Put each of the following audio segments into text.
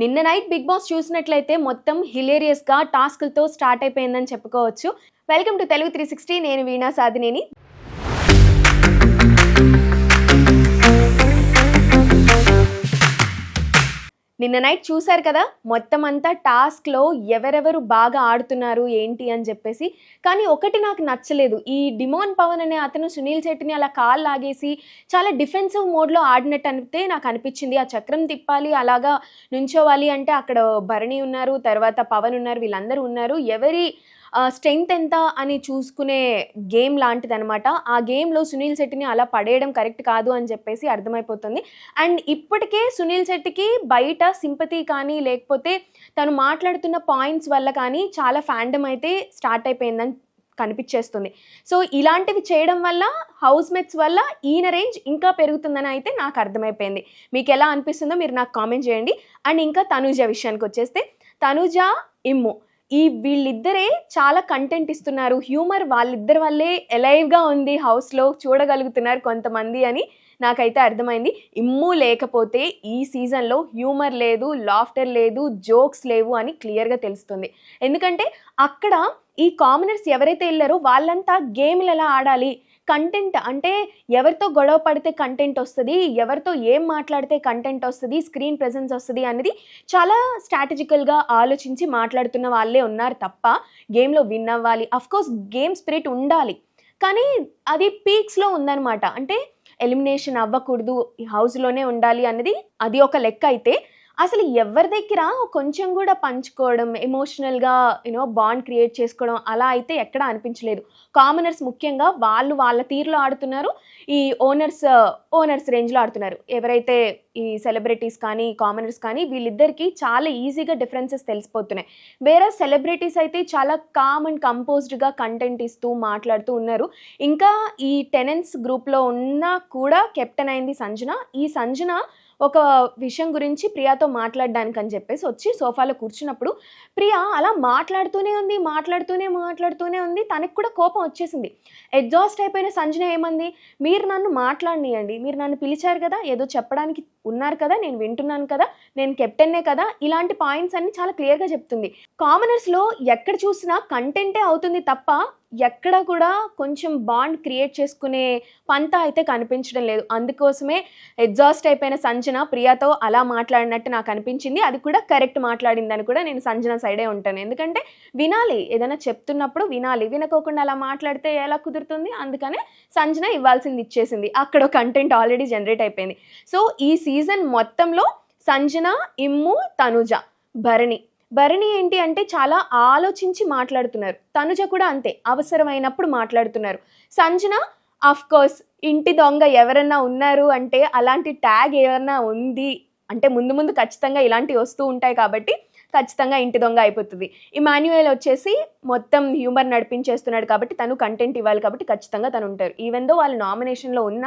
నిన్న night big boss చూసినట్లయితే మొత్తం హిలేరియస్గా టాస్క్లతో స్టార్ట్ అయిపోయిందని చెప్పుకోవచ్చు. Welcome to Telugu three sixty నేను వీణా సాధినేని. నిన్న నైట్ చూశారు కదా మొత్తం అంతా టాస్క్లో ఎవరెవరు బాగా ఆడుతున్నారు ఏంటి అని చెప్పేసి. కానీ ఒకటి నాకు నచ్చలేదు. ఈ డిమోన్ పవన్ అనే అతను సునీల్ శెట్టిని అలా కాల్ లాగేసి చాలా డిఫెన్సివ్ మోడ్లో ఆడినట్టు అనిపితే నాకు అనిపించింది. ఆ చక్రం తిప్పాలి అలాగా నుంచోవాలి అంటే అక్కడ భరణి ఉన్నారు తర్వాత పవన్ ఉన్నారు వీళ్ళందరూ ఉన్నారు. ఎవరి స్ట్రెంగ్త్ ఎంత అని చూసుకునే గేమ్ లాంటిది అనమాట ఆ గేమ్లో సునీల్ శెట్టిని అలా పడేయడం కరెక్ట్ కాదు అని చెప్పేసి అర్థమైపోతుంది. అండ్ ఇప్పటికే సునీల్ శెట్టికి బయట సింపతి కానీ లేకపోతే తను మాట్లాడుతున్న పాయింట్స్ వల్ల కానీ చాలా ఫ్యాండమ్ అయితే స్టార్ట్ అయిపోయిందని కనిపించేస్తుంది. సో ఇలాంటివి చేయడం వల్ల హౌస్ మెట్స్ వల్ల ఈయన రేంజ్ ఇంకా పెరుగుతుందని అయితే నాకు అర్థమైపోయింది. మీకు ఎలా అనిపిస్తుందో మీరు నాకు కామెంట్ చేయండి. అండ్ ఇంకా తనూజ విషయానికి వచ్చేస్తే తనూజ ఇమ్ము. ఈ వీళ్ళిద్దరే చాలా కంటెంట్ ఇస్తున్నారు. హ్యూమర్ వాళ్ళిద్దరి వల్లే ఎలైవ్గా ఉంది హౌస్లో చూడగలుగుతున్నారు కొంతమంది అని నాకైతే అర్థమైంది. ఇమ్ము లేకపోతే ఈ సీజన్లో హ్యూమర్ లేదు లాఫ్టర్ లేదు జోక్స్ లేవు అని క్లియర్గా తెలుస్తుంది. ఎందుకంటే అక్కడ ఈ కామనర్స్ ఎవరైతే వెళ్ళారో వాళ్ళంతా గేమ్లు ఎలా ఆడాలి. కంటెంట్ అంటే ఎవరితో గొడవ పడితే కంటెంట్ వస్తుంది ఎవరితో ఏం మాట్లాడితే కంటెంట్ వస్తుంది స్క్రీన్ ప్రెజెన్స్ వస్తుంది అనేది చాలా స్ట్రాటజికల్గా ఆలోచించి మాట్లాడుతున్న వాళ్ళే ఉన్నారు తప్ప గేమ్లో విన్ అవ్వాలి. కోర్స్ గేమ్ స్పిరిట్ ఉండాలి. కానీ అది పీక్స్లో ఉందన్నమాట. అంటే ఎలిమినేషన్ అవ్వకూడదు హౌస్లోనే ఉండాలి అన్నది అది ఒక లెక్క అయితే అసలు ఎవరి దగ్గర కొంచెం కూడా పంచుకోవడం ఎమోషనల్గా యూనో బాండ్ క్రియేట్ చేసుకోవడం అలా అయితే ఎక్కడ అనిపించలేదు. కామనర్స్ ముఖ్యంగా వాళ్ళు వాళ్ళ తీరులో ఆడుతున్నారు. ఈ ఓనర్స్ ఓనర్స్ రేంజ్లో ఆడుతున్నారు. ఎవరైతే ఈ సెలబ్రిటీస్ కానీ కామనర్స్ కానీ వీళ్ళిద్దరికీ చాలా ఈజీగా డిఫరెన్సెస్ తెలిసిపోతున్నాయి. వేరే సెలబ్రిటీస్ అయితే చాలా కామ్ అండ్ కంపోజ్డ్గా కంటెంట్ ఇస్తూ మాట్లాడుతూ ఉన్నారు. ఇంకా ఈ టెనెన్స్ గ్రూప్లో ఉన్నా కూడా కెప్టెన్ అయింది సంజన. ఈ సంజన ఒక విషయం గురించి ప్రియాతో మాట్లాడడానికి అని చెప్పేసి వచ్చి సోఫాలో కూర్చున్నప్పుడు ప్రియా అలా మాట్లాడుతూనే ఉంది మాట్లాడుతూనే మాట్లాడుతూనే ఉంది. తనకి కూడా కోపం వచ్చేసింది. ఎగ్జాస్ట్ అయిపోయిన సంజన ఏమంది? మీరు నన్ను మాట్లాడనియండి. మీరు నన్ను పిలిచారు కదా ఏదో చెప్పడానికి ఉన్నారు కదా నేను వింటున్నాను కదా నేను కెప్టెన్నే కదా ఇలాంటి పాయింట్స్ అన్ని చాలా క్లియర్గా చెప్తుంది. కామనర్స్లో ఎక్కడ చూసినా కంటెంటే అవుతుంది తప్ప ఎక్కడ కూడా కొంచెం బాండ్ క్రియేట్ చేసుకునే పంత అయితే కనిపించడం లేదు. అందుకోసమే ఎగ్జాస్ట్ అయిపోయిన సంజన ప్రియాతో అలా మాట్లాడినట్టు నాకు అనిపించింది. అది కూడా కరెక్ట్ మాట్లాడిందని కూడా నేను సంజన సైడే ఉంటాను. ఎందుకంటే వినాలి ఏదైనా చెప్తున్నప్పుడు వినాలి. వినకోకుండా అలా మాట్లాడితే ఎలా కుదురుతుంది? అందుకనే సంజన ఇవ్వాల్సింది ఇచ్చేసింది. అక్కడ కంటెంట్ ఆల్రెడీ జనరేట్ అయిపోయింది. సో ఈ సీజన్ మొత్తంలో సంజన ఇమ్ము తనుజ భరణి భరణి ఏంటి అంటే చాలా ఆలోచించి మాట్లాడుతున్నారు. తనుజ కూడా అంతే అవసరమైనప్పుడు మాట్లాడుతున్నారు. సంజన అఫ్ కోర్స్ ఇంటి దొంగ ఎవరన్నా ఉన్నారు అంటే అలాంటి ట్యాగ్ ఏమన్నా ఉంది? అంటే ముందు ముందు ఖచ్చితంగా ఇలాంటివి వస్తూ ఉంటాయి కాబట్టి ఖచ్చితంగా ఇంటి దొంగ అయిపోతుంది. ఇమాన్యుయల్ వచ్చేసి మొత్తం హ్యూమర్ నడిపించేస్తున్నాడు కాబట్టి తను కంటెంట్ ఇవ్వాలి కాబట్టి ఖచ్చితంగా తను ఉంటారు ఈవెన్ దో వాళ్ళు నామినేషన్లో ఉన్న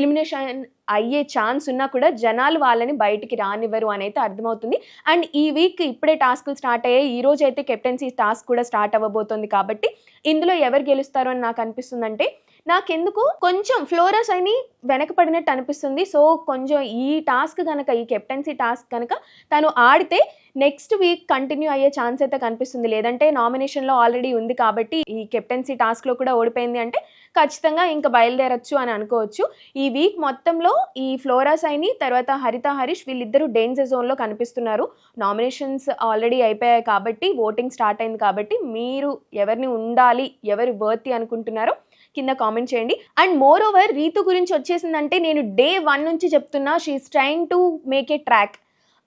ఎలిమినేషన్ అయ్యే ఛాన్స్ ఉన్నా కూడా జనాలు వాళ్ళని బయటికి రానివ్వరు అని అయితే అర్థమవుతుంది. అండ్ ఈ వీక్ ఇప్పుడే టాస్క్లు స్టార్ట్ అయ్యాయి. ఈ రోజు అయితే కెప్టెన్సీ టాస్క్ కూడా స్టార్ట్ అవ్వబోతోంది కాబట్టి ఇందులో ఎవరు గెలుస్తారు అని నాకు అనిపిస్తుందంటే నాకెందుకు? కొంచెం ఫ్లోరస్ అని వెనకపడినట్టు అనిపిస్తుంది. సో కొంచెం ఈ టాస్క్ కనుక ఈ కెప్టెన్సీ టాస్క్ కనుక తను ఆడితే నెక్స్ట్ వీక్ కంటిన్యూ అయ్యే ఛాన్స్ అయితే కనిపిస్తుంది. లేదంటే నామినేషన్లో ఆల్రెడీ ఉంది కాబట్టి ఈ కెప్టెన్సీ టాస్క్లో కూడా ఓడిపోయింది అంటే ఖచ్చితంగా ఇంకా బయలుదేరచ్చు అని అనుకోవచ్చు. ఈ వీక్ మొత్తంలో ఈ ఫ్లోరా సైని తర్వాత హరిత హరీష్ వీళ్ళిద్దరూ డేంజర్ జోన్లో కనిపిస్తున్నారు. నామినేషన్స్ ఆల్రెడీ అయిపోయాయి కాబట్టి ఓటింగ్ స్టార్ట్ అయింది కాబట్టి మీరు ఎవరిని ఉండాలి ఎవరు వర్తి అనుకుంటున్నారో కింద కామెంట్ చేయండి. అండ్ మోర్ ఓవర్ రీతు గురించి వచ్చేసిందంటే నేను డే వన్ నుంచి చెప్తున్నా she's trying to make a track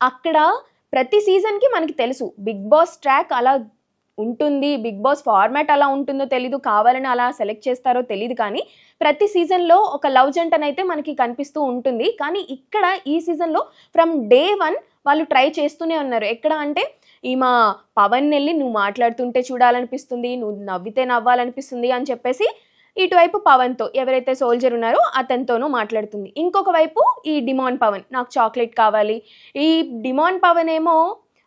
అక్కడ ప్రతి సీజన్కి మనకి తెలుసు బిగ్ బాస్ ట్రాక్ అలా ఉంటుంది బిగ్ బాస్ ఫార్మాట్ అలా ఉంటుందో తెలీదు కావాలని అలా సెలెక్ట్ చేస్తారో తెలియదు కానీ ప్రతి సీజన్లో ఒక లవ్ జంటనైతే మనకి కనిపిస్తూ ఉంటుంది. కానీ ఇక్కడ ఈ సీజన్లో ఫ్రమ్ డే వన్ వాళ్ళు ట్రై చేస్తూనే ఉన్నారు. ఎక్కడ అంటే ఈమె పవన్ వెళ్ళి నువ్వు మాట్లాడుతుంటే చూడాలనిపిస్తుంది నువ్వు నవ్వితే నవ్వాలనిపిస్తుంది అని చెప్పేసి ఇటువైపు పవన్తో ఎవరైతే సోల్జర్ ఉన్నారో అతనితోనూ మాట్లాడుతుంది. ఇంకొక వైపు ఈ డిమాన్ పవన్ నాకు చాక్లెట్ కావాలి. ఈ డిమాన్ పవన్ ఏమో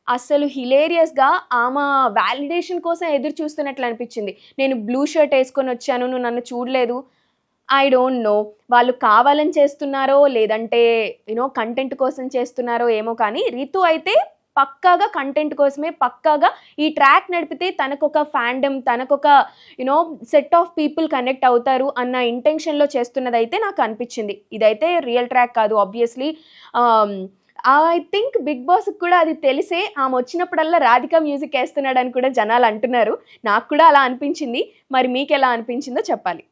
అస్సలు హిలేరియస్గా ఆమె వ్యాలిడేషన్ కోసం ఎదురు చూస్తున్నట్లు అనిపించింది. నేను బ్లూ షర్ట్ వేసుకొని వచ్చాను నువ్వు నన్ను చూడలేదు. ఐ డోంట్ నో వాళ్ళు కావాలని చేస్తున్నారో లేదంటే యూనో కంటెంట్ కోసం చేస్తున్నారో ఏమో కానీ రితు అయితే పక్కాగా కంటెంట్ కోసమే పక్కాగా ఈ ట్రాక్ నడిపితే తనకొక fandom తనకొక you know set of people connect అవుతారు అన్న ఇంటెన్షన్లో చేస్తున్నదైతే నాకు అనిపించింది. ఇదైతే రియల్ ట్రాక్ కాదు ఆబ్వియస్లీ ఐ థింక్ బిగ్ బాస్కి కూడా అది తెలిసే ఆమె వచ్చినప్పుడల్లా రాధిక మ్యూజిక్ వేస్తున్నాడని కూడా జనాలు అంటున్నారు. నాకు కూడా అలా అనిపించింది. మరి మీకు ఎలా అనిపించిందో చెప్పాలి.